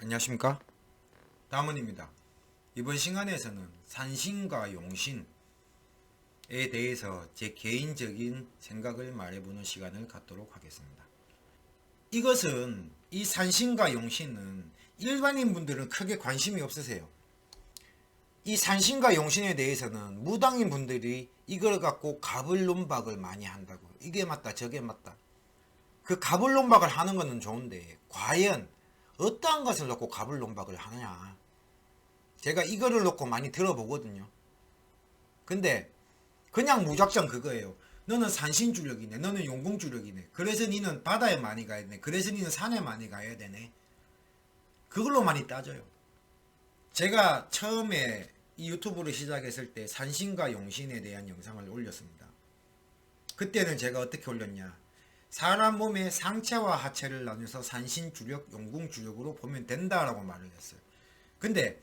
안녕하십니까? 다문입니다. 이번 시간에서는 산신과 용신에 대해서 제 개인적인 생각을 말해보는 시간을 갖도록 하겠습니다. 이것은 이 산신과 용신은 일반인 분들은 크게 관심이 없으세요. 이 산신과 용신에 대해서는 무당인 분들이 이걸 갖고 가불론박을 많이 한다고. 이게 맞다, 저게 맞다. 그 가불론박을 하는 거는 좋은데 과연 어떠한 것을 놓고 가불론박을 하느냐. 제가 이거를 놓고 많이 들어보거든요. 근데 그냥 무작정 그거예요. 너는 산신주력이네. 너는 용궁주력이네. 그래서 니는 바다에 많이 가야 되네. 그래서 니는 산에 많이 가야 되네. 그걸로 많이 따져요. 제가 처음에 이 유튜브를 시작했을 때 산신과 용신에 대한 영상을 올렸습니다. 그때는 제가 어떻게 올렸냐. 사람 몸의 상체와 하체를 나눠서 산신 주력, 용궁 주력으로 보면 된다라고 말을 했어요. 근데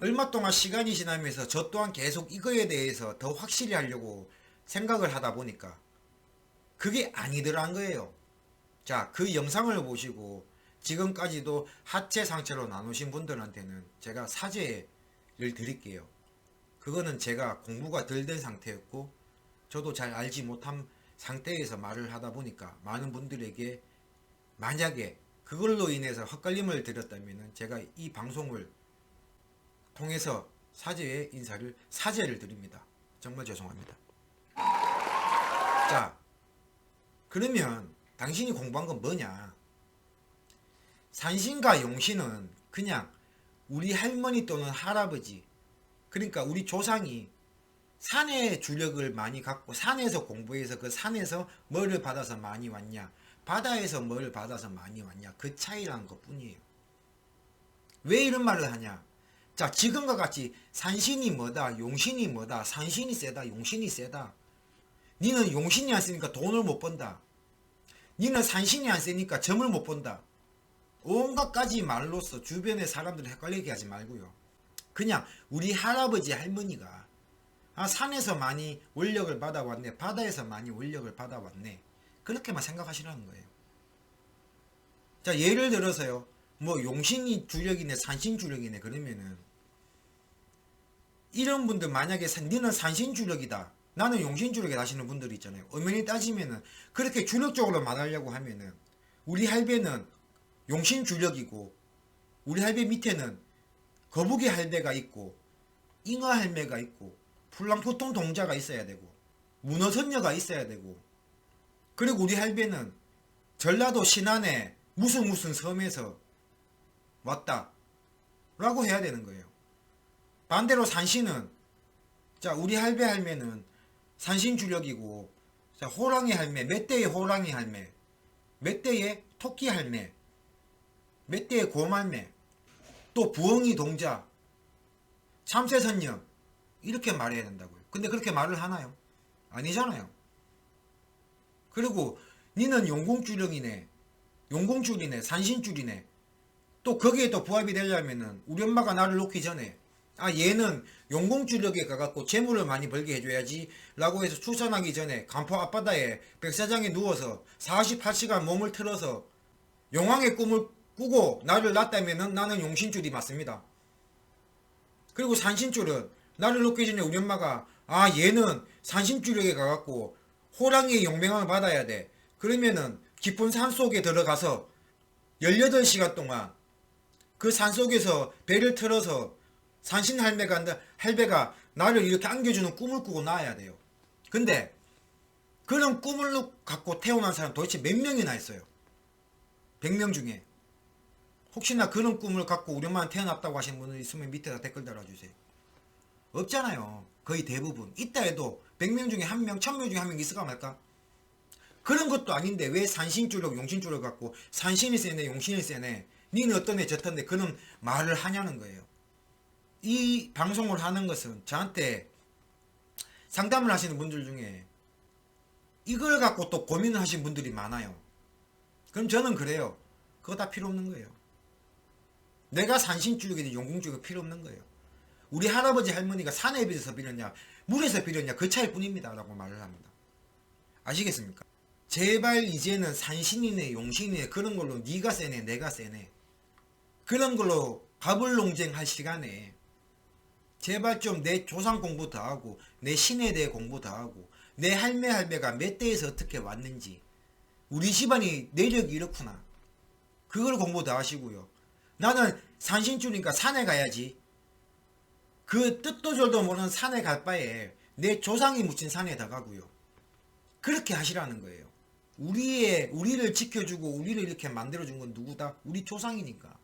얼마 동안 시간이 지나면서 저 또한 계속 이거에 대해서 더 확실히 하려고 생각을 하다 보니까 그게 아니더란 거예요. 자, 그 영상을 보시고 지금까지도 하체 상체로 나누신 분들한테는 제가 사죄를 드릴게요. 그거는 제가 공부가 덜 된 상태였고 저도 잘 알지 못한 상태에서 말을 하다 보니까 많은 분들에게 만약에 그걸로 인해서 헛갈림을 드렸다면 제가 이 방송을 통해서 사죄의 인사를 사죄를 드립니다. 정말 죄송합니다. 자, 그러면 당신이 공부한 건 뭐냐? 산신과 용신은 그냥 우리 할머니 또는 할아버지, 그러니까 우리 조상이 산의 주력을 많이 갖고 산에서 공부해서 그 산에서 뭐를 받아서 많이 왔냐? 바다에서 뭐를 받아서 많이 왔냐? 그 차이라는 것 뿐이에요. 왜 이런 말을 하냐? 자 지금과 같이 산신이 뭐다 용신이 뭐다 산신이 세다 용신이 세다. 니는 용신이 안 쓰니까 돈을 못 번다. 니는 산신이 안 세니까 점을 못 본다. 온갖 가지 말로써 주변의 사람들을 헷갈리게 하지 말고요. 그냥 우리 할아버지 할머니가 아, 산에서 많이 원력을 받아왔네. 바다에서 많이 원력을 받아왔네. 그렇게만 생각하시라는 거예요. 자, 예를 들어서요. 뭐 용신이 주력이네, 산신 주력이네. 그러면은 이런 분들 만약에 산, 니는 산신 주력이다. 나는 용신 주력이다 하시는 분들이 있잖아요. 엄연히 따지면은 그렇게 주력적으로 말하려고 하면은 우리 할배는 용신 주력이고 우리 할배 밑에는 거북이 할배가 있고 잉어 할매가 있고 풀랑포통 동자가 있어야 되고 문어선녀가 있어야 되고 그리고 우리 할배는 전라도 신안에 무슨 무슨 섬에서 왔다 라고 해야 되는 거예요. 반대로 산신은 자 우리 할배 할매는 산신 주력이고 자 호랑이 할매 멧돼의 호랑이 할매 멧돼의 토끼 할매 멧돼의 곰 할매 또 부엉이 동자 참새선녀 이렇게 말해야 된다고요. 근데 그렇게 말을 하나요? 아니잖아요. 그리고 니는 용궁주력이네. 용궁줄이네. 산신줄이네. 또 거기에 또 부합이 되려면은 우리 엄마가 나를 놓기 전에 아 얘는 용궁주력에 가갖고 재물을 많이 벌게 해줘야지 라고 해서 출산하기 전에 간포 앞바다에 백사장에 누워서 48시간 몸을 틀어서 용왕의 꿈을 꾸고 나를 낳았다면은 나는 용신줄이 맞습니다. 그리고 산신줄은 나를 놓기 전에 우리 엄마가 아 얘는 산신주력에 가갖고 호랑이의 용맹함을 받아야 돼. 그러면은 깊은 산 속에 들어가서 18시간 동안 그 산 속에서 배를 틀어서 산신 할매가 할배가 나를 이렇게 안겨주는 꿈을 꾸고 나와야 돼요. 근데 그런 꿈을 갖고 태어난 사람 도대체 몇 명이나 있어요? 100명 중에. 혹시나 그런 꿈을 갖고 우리 엄마는 태어났다고 하시는 분들 있으면 밑에다 댓글 달아주세요. 없잖아요. 거의 대부분. 있다 해도 100명 중에 한 명, 1000명 중에 한명 있을까 말까? 그런 것도 아닌데 왜 산신주력, 용신주력 갖고 산신이 세네, 용신이 세네. 니는 어떤 애애 그런 말을 하냐는 거예요. 이 방송을 하는 것은 저한테 상담을 하시는 분들 중에 이걸 갖고 또 고민을 하신 분들이 많아요. 그럼 저는 그래요. 그거 다 필요 없는 거예요. 내가 산신주력이든 용궁주력 필요 없는 거예요. 우리 할아버지 할머니가 산에 비해서 빌었냐 물에서 빌었냐 그 차이 뿐입니다. 라고 말을 합니다. 아시겠습니까? 제발 이제는 산신이네 용신이네 그런 걸로 네가 세네 내가 세네. 그런 걸로 갑을 논쟁할 시간에 제발 좀 내 조상 공부 더 하고 내 신에 대해 공부 더 하고 내 할매 할배가 몇 대에서 어떻게 왔는지 우리 집안이 내력이 이렇구나. 그걸 공부 더 하시고요. 나는 산신주니까 산에 가야지 그 뜻도 졸도 모르는 산에 갈 바에 내 조상이 묻힌 산에 더 가고요 그렇게 하시라는 거예요 우리의 우리를 지켜주고 우리를 이렇게 만들어준 건 누구다? 우리 조상이니까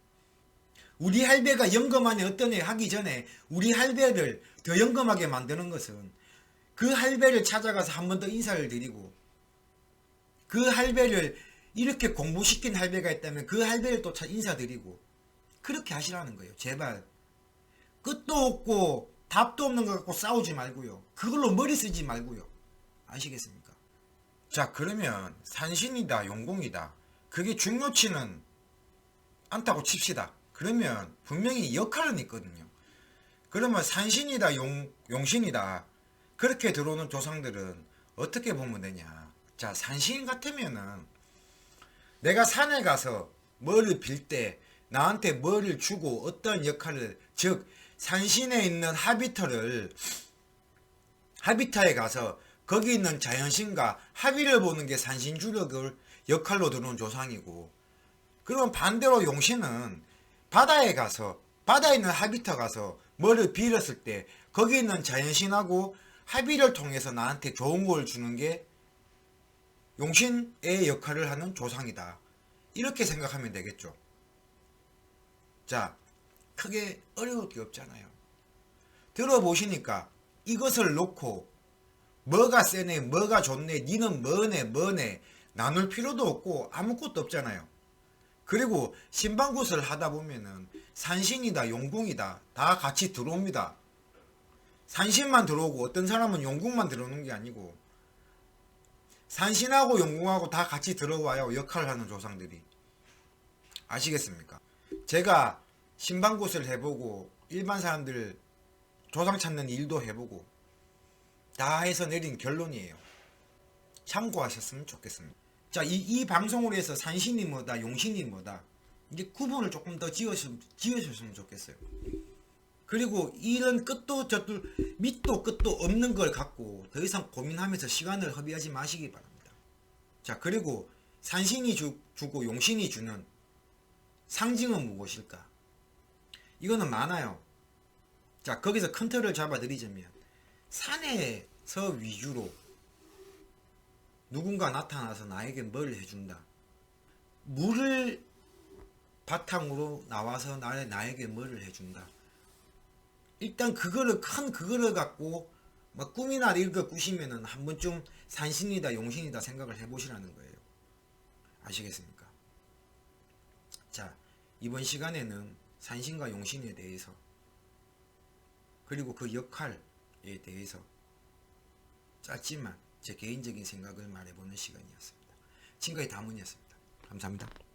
우리 할배가 영검 안에 어떤 애 하기 전에 우리 할배를 더 영검하게 만드는 것은 그 할배를 찾아가서 한 번 더 인사를 드리고 그 할배를 이렇게 공부시킨 할배가 있다면 그 할배를 또 차- 인사드리고 그렇게 하시라는 거예요. 제발 끝도 없고 답도 없는 것 갖고 싸우지 말고요. 그걸로 머리 쓰지 말고요. 아시겠습니까? 자 그러면 산신이다 용공이다 그게 중요치는 않다고 칩시다. 그러면 분명히 역할은 있거든요. 그러면 산신이다 용, 용신이다 그렇게 들어오는 조상들은 어떻게 보면 되냐. 자 산신 같으면은 내가 산에 가서 뭐를 빌 때 나한테 뭐를 주고 어떤 역할을 즉 산신에 있는 하비터를 하비타에 가서 거기 있는 자연신과 합의를 보는 게 산신 주력을 역할로 들어온 조상이고 그럼 반대로 용신은 바다에 가서 바다에 있는 하비타 가서 뭐를 빌었을 때 거기 있는 자연신하고 합의를 통해서 나한테 좋은 걸 주는 게 용신의 역할을 하는 조상이다. 이렇게 생각하면 되겠죠. 자, 크게 어려울 게 없잖아요. 들어보시니까 이것을 놓고 뭐가 세네, 뭐가 좋네, 니는 뭐네, 뭐네 나눌 필요도 없고 아무것도 없잖아요. 그리고 신방굿을 하다 보면은 산신이다, 용궁이다 다 같이 들어옵니다. 산신만 들어오고 어떤 사람은 용궁만 들어오는 게 아니고 산신하고 용궁하고 다 같이 들어와요 역할을 하는 조상들이 아시겠습니까? 제가 신방굿을 해보고 일반 사람들 조상 찾는 일도 해보고 다 해서 내린 결론이에요. 참고하셨으면 좋겠습니다. 자, 이, 이 방송을 해서 산신이 뭐다, 용신이 뭐다, 이제 구분을 조금 더 지으셨, 지으셨으면 좋겠어요. 그리고 이런 끝도 저도 밑도 끝도 없는 걸 갖고 더 이상 고민하면서 시간을 허비하지 마시기 바랍니다. 자, 그리고 산신이 주, 주고 용신이 주는 상징은 무엇일까? 이거는 많아요. 자, 거기서 큰 틀을 잡아드리자면 산에서 위주로 누군가 나타나서 나에게 뭘 해준다. 물을 바탕으로 나와서 나, 나에게 뭐를 해준다. 일단 그거를 큰 그거를 갖고 막 꿈이나 거 꾸시면은 한 번쯤 산신이다 용신이다 생각을 해보시라는 거예요. 아시겠습니까? 자 이번 시간에는 산신과 용신에 대해서 그리고 그 역할에 대해서 짧지만 제 개인적인 생각을 말해보는 시간이었습니다. 지금까지 다문이었습니다. 감사합니다.